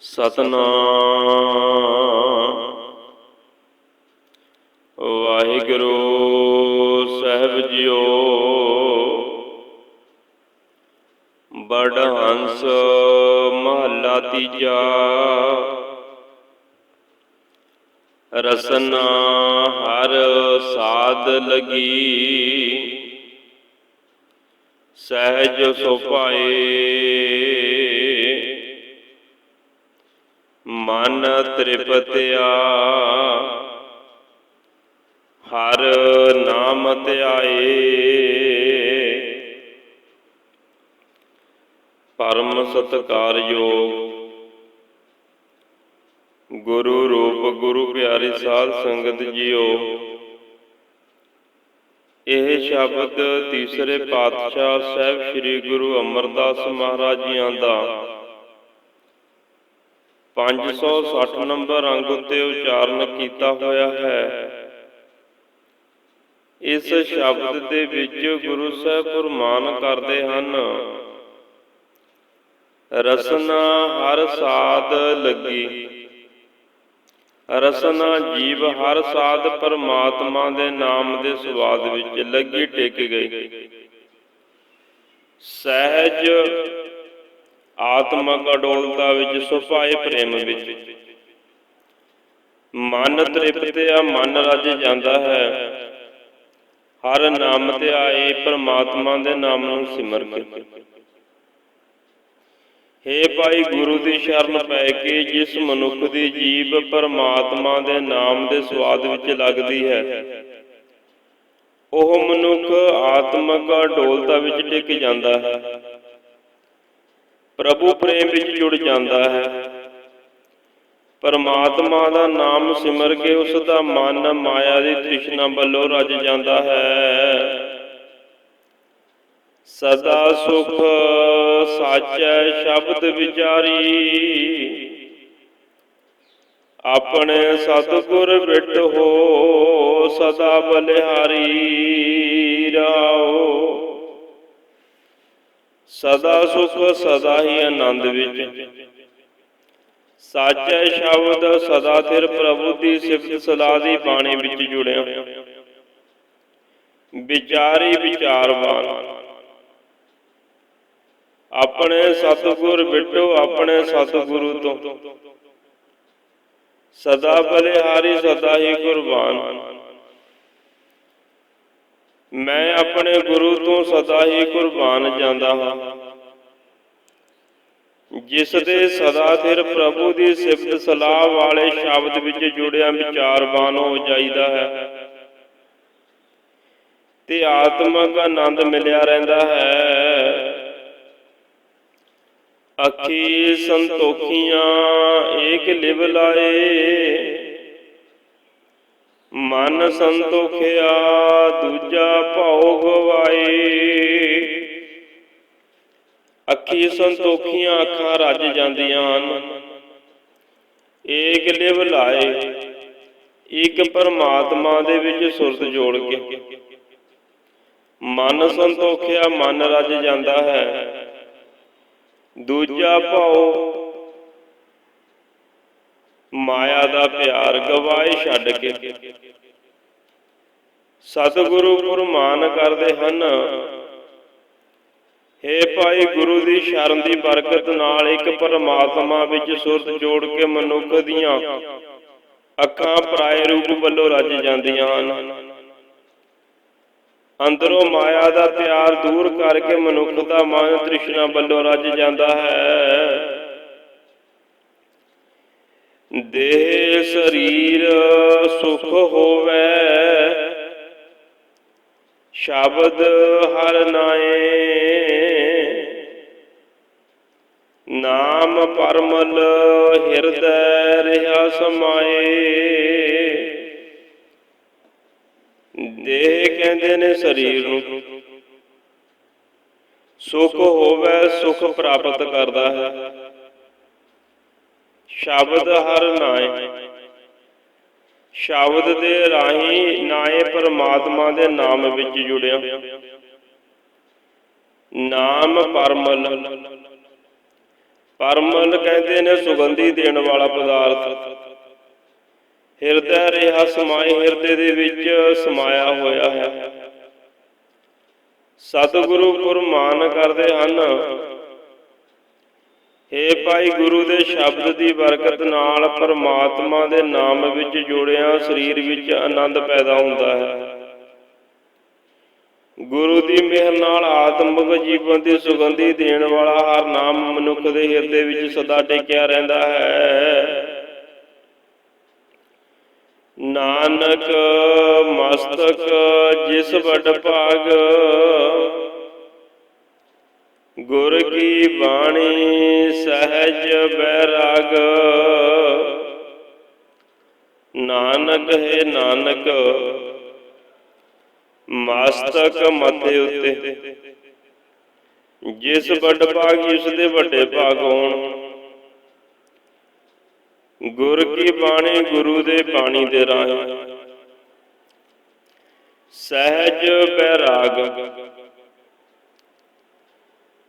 ਸਤਨਾਮ। ਵਾਹਿਗੁਰੂ ਸਾਹਿਬ JIO. ਬੜ ਹੰਸ ਮਹੱਲਾ ਤੀਜਾ। ਰਸਨਾ ਹਰ ਸਾਧ ਲਗੀ। ਸਹਿਜ ਸੁਭਾਏ। ਮਨ ਤ੍ਰਿਪਤਿਆ। ਹਰ ਨਾਮ ਧਿਆਏ। ਪਰਮ ਸਤਕਾਰਯੋਗ ਗੁਰੂ ਰੂਪ, ਗੁਰੂ ਪਿਆਰੀ ਸਾਧ ਸੰਗਤ ਜੀਓ। ਇਹ ਸ਼ਬਦ ਤੀਸਰੇ ਪਾਤਸ਼ਾਹ ਸਾਹਿਬ ਸ੍ਰੀ ਗੁਰੂ ਅਮਰਦਾਸ ਮਹਾਰਾਜ ਜੀਆਂ ਦਾ 560 ਨੰਬਰ ਅੰਗ ਉੱਤੇ ਉਚਾਰਨ ਕੀਤਾ ਹੋਇਆ ਹੈ। ਇਸ ਸ਼ਬਦ ਦੇ ਵਿੱਚ ਗੁਰੂ ਸਾਹਿਬ ਫਰਮਾਨ ਕਰਦੇ ਹਨ, ਰਸਨਾ ਹਰ ਸਾਧ ਲੱਗੀ। ਰਸਨਾ ਜੀਵ ਹਰ ਸਾਧ ਪਰਮਾਤਮਾ ਦੇ ਨਾਮ ਦੇ ਸਵਾਦ ਵਿੱਚ ਲੱਗੀ ਟਿਕ ਗਈ। ਸਹਿਜ ਆਤਮਕ ਅਡੋਲਤਾ ਵਿੱਚ ਸੁਭਾਏ ਪ੍ਰੇਮ ਵਿੱਚ। ਮਨ ਤ੍ਰਿਪਤਿਆ, ਮਨ ਰਜ ਜਾਂਦਾ ਹੈ। ਹਰ ਨਾਮ ਧਿਆਏ ਪਰਮਾਤਮਾ ਦੇ ਨਾਮ ਨੂੰ ਸਿਮਰ ਕੇ ਹੇ ਭਾਈ ਗੁਰੂ ਦੀ ਸ਼ਰਨ ਪੈ ਕੇ ਜਿਸ ਮਨੁੱਖ ਦੀ ਜੀਬ ਪਰਮਾਤਮਾ ਦੇ ਨਾਮ ਦੇ ਸਵਾਦ ਵਿੱਚ ਲੱਗਦੀ ਹੈ, ਉਹ ਮਨੁੱਖ ਆਤਮਕ ਅਡੋਲਤਾ ਵਿੱਚ ਟਿਕ ਜਾਂਦਾ ਹੈ। ਪ੍ਰਭੂ ਪ੍ਰੇਮ ਵਿੱਚ ਜੁੜ ਜਾਂਦਾ ਹੈ। ਪਰਮਾਤਮਾ ਦਾ ਨਾਮ ਸਿਮਰ ਕੇ ਉਸ ਦਾ ਮਨ ਮਾਇਆ ਦੀ ਤ੍ਰਿਸ਼ਨਾ ਵੱਲੋਂ ਰੱਜ ਜਾਂਦਾ ਹੈ। ਸਦਾ ਸੁਖ ਸਾਚੈ ਸ਼ਬਦ ਵਿਚਾਰੀ। ਆਪਣੇ ਸਤਿਗੁਰ ਬਿਟ ਹੋ ਸਦਾ ਬਲਿਹਾਰੀ ਰਾਓ ਸਦਾ ਸੁਖ, ਸਦਾ ਹੀ ਆਨੰਦ ਵਿੱਚ। ਸਾਚੈ ਸ਼ਬਦ ਸਦਾ ਥਿਰ ਪ੍ਰਭੂ ਦੀ ਸਿਫਤ ਸਲਾਹ ਦੀ ਬਾਣੀ ਵਿੱਚ ਜੁੜਿਆ। ਵਿਚਾਰੀ ਵਿਚਾਰਵਾਨ। ਆਪਣੇ ਸਤਿਗੁਰ ਬਿਟੋ, ਆਪਣੇ ਸਤਿਗੁਰੂ ਤੋਂ। ਸਦਾ ਬਲਿਹਾਰੀ, ਸਦਾ ਹੀ ਕੁਰਬਾਨ ਮੈਂ ਆਪਣੇ ਗੁਰੂ ਤੋਂ ਸਦਾ ਹੀ ਕੁਰਬਾਨ ਜਾਂਦਾ ਹਾਂ। ਜਿਸ ਦੇ ਸਦਾ ਸਿਰ ਪ੍ਰਭੂ ਦੀ ਸਿਫਤ ਸਲਾਹ ਵਾਲੇ ਸ਼ਬਦ ਵਿੱਚ ਜੁੜਿਆ ਵਿਚਾਰਵਾਨ ਹੋ ਜਾਈਦਾ ਹੈ। ਤੇ ਆਤਮਕ ਆਨੰਦ ਮਿਲਿਆ ਰਹਿੰਦਾ ਹੈ। ਅੱਖੀ ਸੰਤੋਖੀਆਂ ਏਕ ਲਿਵ ਲਾਏ। ਮਨ ਸੰਤੋਖਿਆ, ਦੂਜਾ ਭਉ ਗਵਾਏ ਅੱਖੀ ਸੰਤੋਖੀਆਂ ਅੱਖਾਂ ਰੱਜ ਜਾਂਦੀਆਂ ਹਨ। ਏਕ ਲਿਵ ਲਾਏ ਇੱਕ ਪਰਮਾਤਮਾ ਦੇ ਵਿੱਚ ਸੁਰਤ ਜੋੜ ਕੇ। ਮਨ ਸੰਤੋਖਿਆ, ਮਨ ਰੱਜ ਜਾਂਦਾ ਹੈ। ਦੂਜਾ ਭਾਉ ਮਾਇਆ ਦਾ ਪਿਆਰ ਗਵਾਏ ਛੱਡ ਕੇ। ਸਤਿਗੁਰੂ ਫਰਮਾਨ ਕਰਦੇ ਹਨ। ਹੇ ਭਾਈ ਗੁਰੂ ਦੀ ਸ਼ਰਨ ਦੀ ਬਰਕਤ ਨਾਲ ਇੱਕ ਪਰਮਾਤਮਾ ਵਿੱਚ ਸੁਰਤ ਜੋੜ ਕੇ ਮਨੁੱਖ ਦੀਆਂ ਅੱਖਾਂ ਪਰਾਏ ਰੂਪ ਵੱਲੋਂ ਰੱਜ ਜਾਂਦੀਆਂ ਹਨ। ਅੰਦਰੋਂ ਮਾਇਆ ਦਾ ਪਿਆਰ ਦੂਰ ਕਰਕੇ ਮਨੁੱਖ ਦਾ ਮਨ ਤ੍ਰਿਸ਼ਨਾ ਵੱਲੋਂ ਰੱਜ ਜਾਂਦਾ ਹੈ। ਦੇਹ ਸਰੀਰ ਸੁਖ ਹੋਵੇ। ਸ਼ਬਦ ਹਰ ਨਾਏ। ਨਾਮ ਪਰਮਲ ਹਿਰਦੈ ਰਹਾ ਸਮਾਏ। ਦੇਹ ਕਹਿੰਦੇ ਨੇ ਸਰੀਰ ਨੂੰ। ਸੁਖ ਹੋਵੇ, ਸੁਖ ਪ੍ਰਾਪਤ ਕਰਦਾ ਹੈ। ਸ਼ਬਦ ਹਰ ਨਾਏ ਸ਼ਬਦ ਦੇ ਰਾਹੀਂ ਨਾਏ ਪਰਮਾਤਮਾ ਦੇ ਨਾਮ ਵਿੱਚ ਜੁੜਿਆ। ਨਾਮ ਪਰਮਲ। ਪਰਮਲ ਕਹਿੰਦੇ ਨੇ ਸੁਗੰਧੀ ਦੇਣ ਵਾਲਾ ਪਦਾਰਥ। ਹਿਰਦੈ ਰਿਹਾ ਸਮਾਏ ਹਿਰਦੇ ਦੇ ਵਿੱਚ ਸਮਾਇਆ ਹੋਇਆ ਹੈ। ਸਤਿਗੁਰੂ ਗੁਰਮਾਨ ਕਰਦੇ ਹਨ ਏ ਭਾਈ ਗੁਰੂ ਦੇ ਸ਼ਬਦ ਦੀ ਬਰਕਤ ਨਾਲ ਪਰਮਾਤਮਾ ਦੇ ਨਾਮ ਵਿੱਚ ਜੁੜਿਆ ਸਰੀਰ ਵਿੱਚ ਆਨੰਦ ਪੈਦਾ ਹੁੰਦਾ ਹੈ। ਗੁਰੂ ਦੀ ਮਿਹਰ ਨਾਲ ਆਤਮਿਕ ਜੀਵਨ ਦੀ ਸੁਗੰਧੀ ਦੇਣ ਵਾਲਾ ਹਰ ਨਾਮ ਮਨੁੱਖ ਦੇ ਹਿਰਦੇ ਵਿੱਚ ਸਦਾ ਟਿਕਿਆ ਰਹਿੰਦਾ ਹੈ। ਨਾਨਕ ਮਸਤਕ ਜਿਸ ਵੱਡ ਭਾਗ ਗੁਰ ਕੀ ਬਾਣੀ ਸਹਿਜ ਬੈਰਾਗ। ਨਾਨਕ ਹੈ ਨਾਨਕ, ਮਸਤਕ ਮੱਥੇ ਉੱਤੇ। ਜਿਸ ਵੱਡ ਭਾਗੀ ਉਸ ਦੇ ਵੱਡੇ ਭਾਗ ਹੋਣ। ਗੁਰ ਕੀ ਬਾਣੀ ਗੁਰੂ ਦੇ ਬਾਣੀ ਦੇ ਰਾਹੀਂ। ਸਹਿਜ ਬੈਰਾਗ।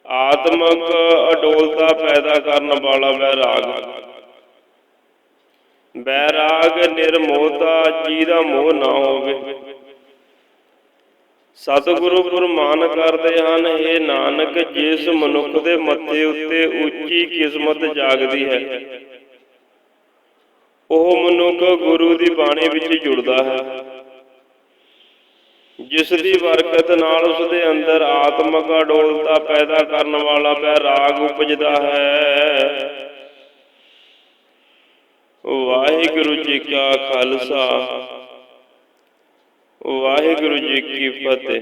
ਆਤਮਕ ਅਡੋਲਤਾ ਪੈਦਾ ਕਰਨ ਵਾਲਾ ਬੈਰਾਗ ਬੈਰਾਗ ਨਿਰਮੋਹਤਾ ਜੀ ਮੋਹ ਨਾ ਹੋਵੇ। ਸਤਿਗੁਰੂ ਗੁਰਮਾਨ ਕਰਦੇ ਹਨ ਇਹ ਨਾਨਕ, ਜਿਸ ਮਨੁੱਖ ਦੇ ਮੱਥੇ ਉੱਤੇ ਉੱਚੀ ਕਿਸਮਤ ਜਾਗਦੀ ਹੈ। ਉਹ ਮਨੁੱਖ ਗੁਰੂ ਦੀ ਬਾਣੀ ਵਿੱਚ ਜੁੜਦਾ ਹੈ। ਜਿਸ ਦੀ ਬਰਕਤ ਨਾਲ ਉਸ ਦੇ ਅੰਦਰ ਆਤਮਕ ਅਡੋਲਤਾ ਪੈਦਾ ਕਰਨ ਵਾਲਾ ਬੈਰਾਗ ਉਪਜਦਾ ਹੈ। ਵਾਹਿਗੁਰੂ ਜੀ ਕਾ ਖਾਲਸਾ। ਵਾਹਿਗੁਰੂ ਜੀ ਕੀ ਫਤਿਹ।